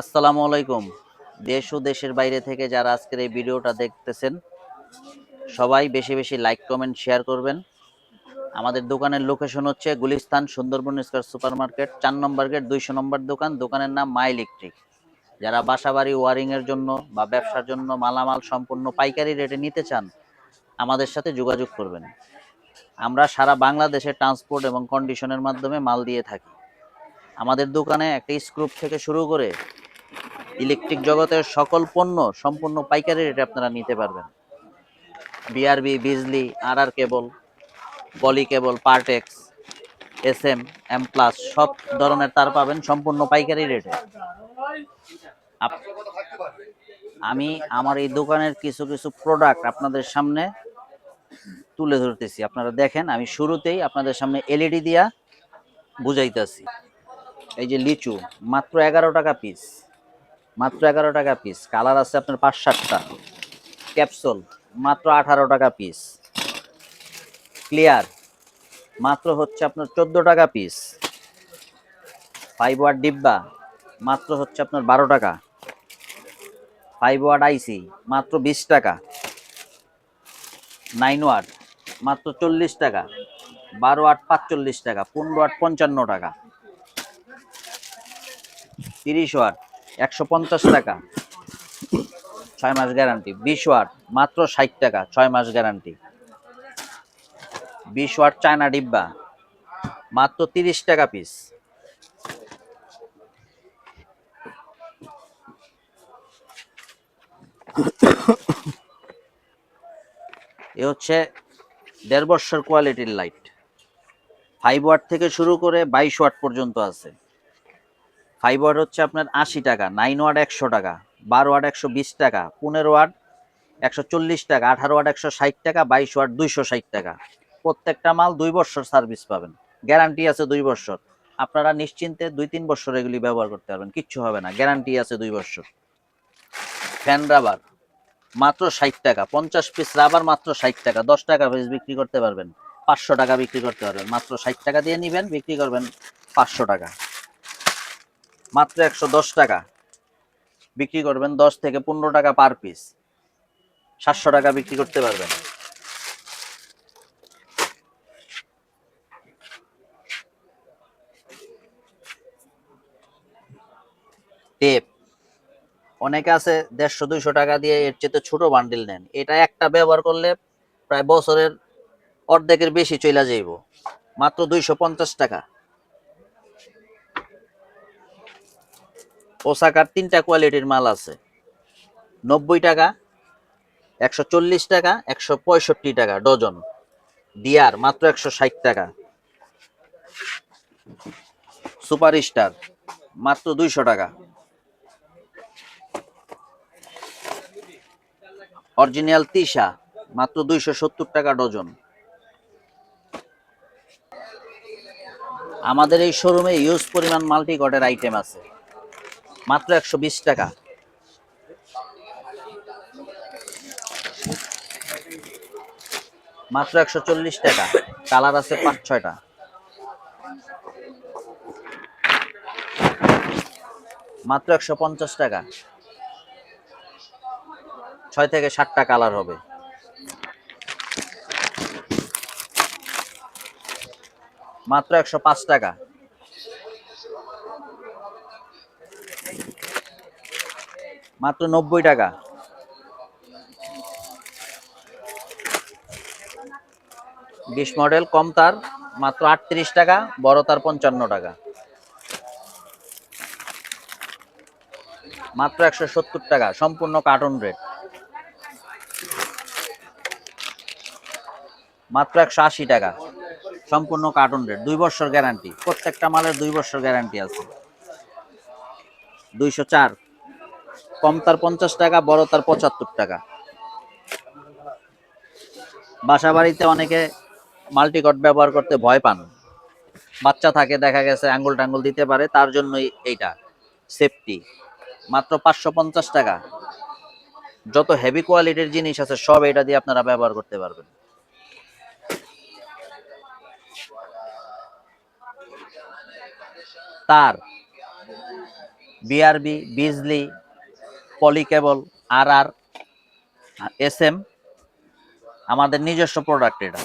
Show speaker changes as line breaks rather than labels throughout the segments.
আসসালামু আলাইকুম। দেশ ও দেশের বাইরে থেকে যারা আজকের এই ভিডিওটা দেখতেছেন, সবাই বেশি বেশি লাইক, কমেন্ট, শেয়ার করবেন। আমাদের দোকানের লোকেশন হচ্ছে Gulistan Sundarban square super market চার নম্বর গেট, দুইশো নম্বর দোকান। দোকানের নাম মা ইলেকট্রিক যারা বাসাবাড়ি, ওয়ারিংয়ের জন্য বা ব্যবসার জন্য মালামাল সম্পূর্ণ পাইকারি রেটে নিতে চান, আমাদের সাথে যোগাযোগ করবেন। আমরা সারা বাংলাদেশে ট্রান্সপোর্ট এবং কন্ডিশনের মাধ্যমে মাল দিয়ে থাকি। আমাদের দোকানে একটা স্ক্রুপ থেকে শুরু করে ইলেকট্রিক জগতের সকল পণ্য সম্পূর্ণ পাইকারি রেটে আপনারা নিতে পারবেন। BRB Bijli R R cable poly cable Partex S M M plus সব ধরনের তার পাবেন সম্পূর্ণ পাইকারি রেটে। আমি আমার এই দোকানের কিছু কিছু প্রোডাক্ট আপনাদের সামনে তুলে ধরতেছি। আপনারা দেখেন, আমি শুরুতেই আপনাদের সামনে এলইডি দিয়া বুঝাইতেছি। এই যে লিচু, মাত্র এগারো টাকা পিস মাত্র এগারো টাকা পিস কালার আছে আপনার পাঁচ সাতটা। ক্যাপসুল মাত্র আঠারো টাকা পিস ক্লিয়ার মাত্র হচ্ছে আপনার চোদ্দ টাকা পিস ফাইভ ওয়াট ডিব্বা, মাত্র হচ্ছে আপনার বারো টাকা। ফাইভ ওয়াট আইসি মাত্র বিশ টাকা। নাইন ওয়াট মাত্র চল্লিশ টাকা। বারো আট পাঁচচল্লিশ টাকা পনেরো আট পঞ্চান্ন টাকা। তিরিশ ওয়াট একশো পঞ্চাশ টাকা। ছয় মাস গ্যারান্টি বিশ ওয়াট, মাত্র ষাট টাকা, ছয় মাস গ্যারান্টি বিশ ওয়াট চায়না ডিব্বা, মাত্র তিরিশ টাকা পিস এ হচ্ছে দেড় বছর কোয়ালিটির লাইট ফাইভ ওয়াট থেকে শুরু করে বাইশ ওয়াট পর্যন্ত আছে। ফাইভ ওয়াট হচ্ছে আপনার আশি টাকা নাইন ওয়াট একশো টাকা, বারো ওয়াট একশো বিশ টাকা, পনেরো ওয়াট একশো চল্লিশ টাকা, আঠারো ওয়াট একশো ষাট টাকা, বাইশ ওয়াট দুইশো ষাট টাকা। প্রত্যেকটা মাল দুই বছর সার্ভিস পাবেন। গ্যারান্টি আছে দুই বছর। আপনারা নিশ্চিন্তে দুই তিন বছর এগুলি ব্যবহার করতে পারবেন। কিচ্ছু হবে না। গ্যারান্টি আছে দুই বছর। ফ্যান রাবার মাত্র ষাট টাকা। পঞ্চাশ পিস রাবার মাত্র ষাট টাকা। দশ টাকা পিস বিক্রি করতে পারবেন। পাঁচশো টাকা বিক্রি করতে পারবেন। মাত্র ষাট টাকা দিয়ে নিবেন, বিক্রি করবেন পাঁচশো টাকা। মাত্র একশো দশ টাকা। বিক্রি করবেন দশ থেকে পনেরো টাকা পার পিস সাতশো টাকা বিক্রি করতে পারবেন। টেপ। অনেকে আছে দেড়শো, দুইশো টাকা দিয়ে এর চেয়ে ছোট বান্ডিল নেন। এটা একটা ব্যবহার করলে প্রায় বছরের অর্ধেকের বেশি চলে যাইব। মাত্র দুইশো পঞ্চাশ টাকা। ওসাকার তিনটা কোয়ালিটির মাল আছে। নব্বই টাকা, একশো চল্লিশ টাকা, একশো পঁয়ষট্টি টাকা ডজন। ডিয়ার, মাত্র একশো ষাট টাকা। সুপার স্টার মাত্র দুইশো টাকা। অরিজিনাল তিশা, মাত্র দুইশো সত্তর টাকা ডজন। আমাদের এই শোরুমে ইউজ পরিমাণ মাল্টি গডের আইটেম আছে। মাত্র একশো বিশ টাকা। মাত্র একশো চল্লিশ টাকা। কালার আছে পাঁচ ছয়টা। মাত্র একশো পঞ্চাশ টাকা। ছয় থেকে সাতটা কালার হবে। মাত্র একশো পাঁচ টাকা। মাত্র নব্বই টাকা। বিশ মডেল, কম তার, মাত্র আটত্রিশ টাকা, বড় তার পঞ্চান্ন টাকা। মাত্র একশো সত্তর টাকা, সম্পূর্ণ কার্টুন রেট মাত্র একশো আশি টাকা, সম্পূর্ণ কার্টুন রেট দুই বছর গ্যারান্টি প্রত্যেকটা মালের দুই বছর গ্যারান্টি আছে। দুইশো চার কম তার পঞ্চাশ টাকা, বড় তার পঁচাত্তর টাকা। বাসা বাড়িতে অনেকে মাল্টিকট ব্যবহার করতে ভয় পান। বাচ্চা থাকে, দেখা গেছে আঙ্গুল টাঙ্গুল দিতে পারে, তার জন্যই এইটা সেফটি মাত্র পাঁচশো পঞ্চাশ টাকা। যত হেভি কোয়ালিটির জিনিস আছে, সব এটা দিয়ে আপনারা ব্যবহার করতে পারবেন। তার BRB Bijli poly cable R R S M আমাদের নিজস্ব প্রোডাক্ট এটা।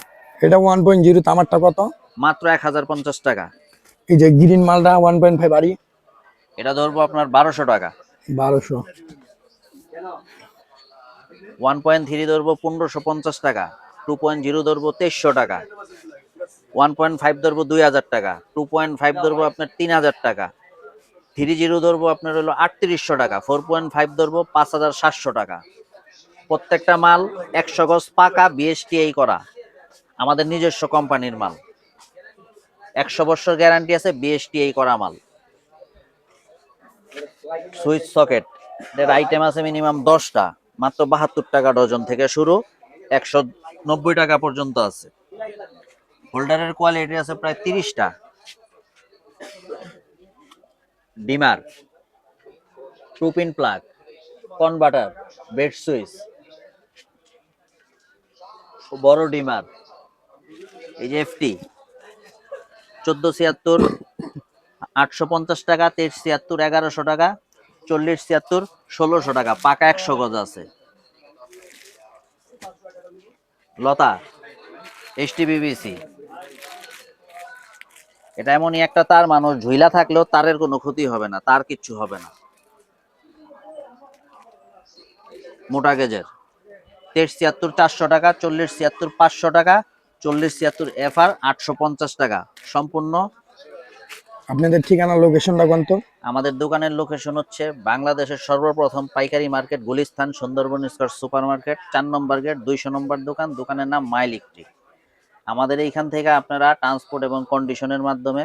এটা ওয়ান পয়েন্ট জিরো তামারটা কত?
মাত্র এক হাজার পঞ্চাশ টাকা।
এই যে গ্রিন মালটা ওয়ান পয়েন্ট ফাইভ আড়ি
এটা ধরবো আপনার বারোশো টাকা।
বারোশো।
ওয়ান পয়েন্ট থ্রি ধরবো পনেরোশো পঞ্চাশ টাকা। টু পয়েন্ট জিরো ধরবো তেইশশো টাকা। ওয়ান পয়েন্ট ফাইভ ধরবো দুই হাজার টাকা। টু পয়েন্ট ফাইভ ধরবো আপনার তিন হাজার টাকা। থ্রি জিরো ধরবো আপনার হলো আটত্রিশশো টাকা, ফোর পয়েন্ট ফাইভ ধরবো পাঁচ হাজার সাতশো টাকা। প্রত্যেকটা মাল একশো গজ পাকা বিএসটিআই করা, আমাদের নিজস্ব কোম্পানির মাল। একশো বছর গ্যারান্টি আছে বিএসটিআই করা মাল। সুইচ সকেট এর আইটেম আছে মিনিমাম দশটা, মাত্র বাহাত্তর টাকা ডজন থেকে শুরু, একশো নব্বই টাকা পর্যন্ত আছে। হোল্ডারের কোয়ালিটি আছে প্রায় তিরিশটা। Dimmer two pin plug, converter, bed switch, বড় ডিমার, এই যে এফটি, চোদ্দ ছিয়াত্তর, আটশো পঞ্চাশ টাকা, তেইশ ছিয়াত্তর, এগারোশো টাকা, চল্লিশ ছিয়াত্তর, ষোলোশো টাকা, পাকা একশো গজ আছে। লতা এসটি বিবিসি এটা এমনই একটা তার মানুষ ঝুইলা থাকলেও তারের কোনো ক্ষতি হবে না তার কিচ্ছু হবে না। মোটা গেজের। তেইশ ছিয়াত্তর চারশো টাকা চল্লিশ ছিয়াত্তর পাঁচশো টাকা চল্লিশ ছিয়াত্তর এফ আর আটশো পঞ্চাশ টাকা। সম্পূর্ণ
আপনাদের ঠিকানা লোকেশনটা কোন তো।
আমাদের দোকানের লোকেশন হচ্ছে বাংলাদেশের সর্বপ্রথম পাইকারি market Gulistan Sundarban square super market চার নম্বর গেট দুইশো নম্বর দোকান দোকানের নাম মাই ইলেকট্রিক আমাদের এইখান থেকে আপনারা ট্রান্সপোর্ট এবং কন্ডিশনের মাধ্যমে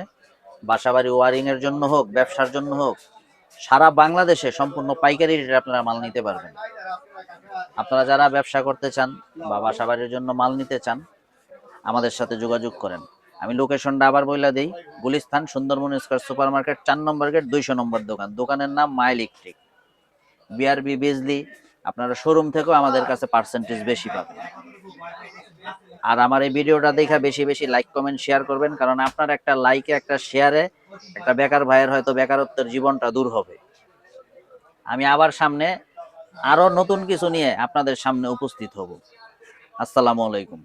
বাসাবাড়ি ওয়ারিং এর জন্য হোক, ব্যবসার জন্য হোক, সারা বাংলাদেশে সম্পূর্ণ পাইকারি রেটে আপনারা মাল নিতে পারবেন। আপনারা যারা ব্যবসা করতে চান বা বাসাবাড়ির জন্য মাল নিতে চান, আমাদের সাথে যোগাযোগ করেন। আমি লোকেশনটা আবার বইলা দিই। Gulistan Sundarban square super market চার নম্বর গেট দুইশো নম্বর দোকান। দোকানের নাম মা ইলেকট্রিক। বিআরবি বিজলি আপনারা শোরুম থেকেও আমাদের কাছে পার্সেন্টেজ বেশি পাবেন। আর আমার এই ভিডিওটা দেখা বেশি বেশি লাইক কমেন্ট শেয়ার করবেন, কারণ আপনার একটা লাইকে একটা শেয়ারে একটা বেকার ভাইয়ের হয়তো বেকারত্বের জীবনটা দূর হবে। আমি আবার সামনে আরও নতুন কিছু নিয়ে আপনাদের সামনে উপস্থিত হব। আসসালামু আলাইকুম।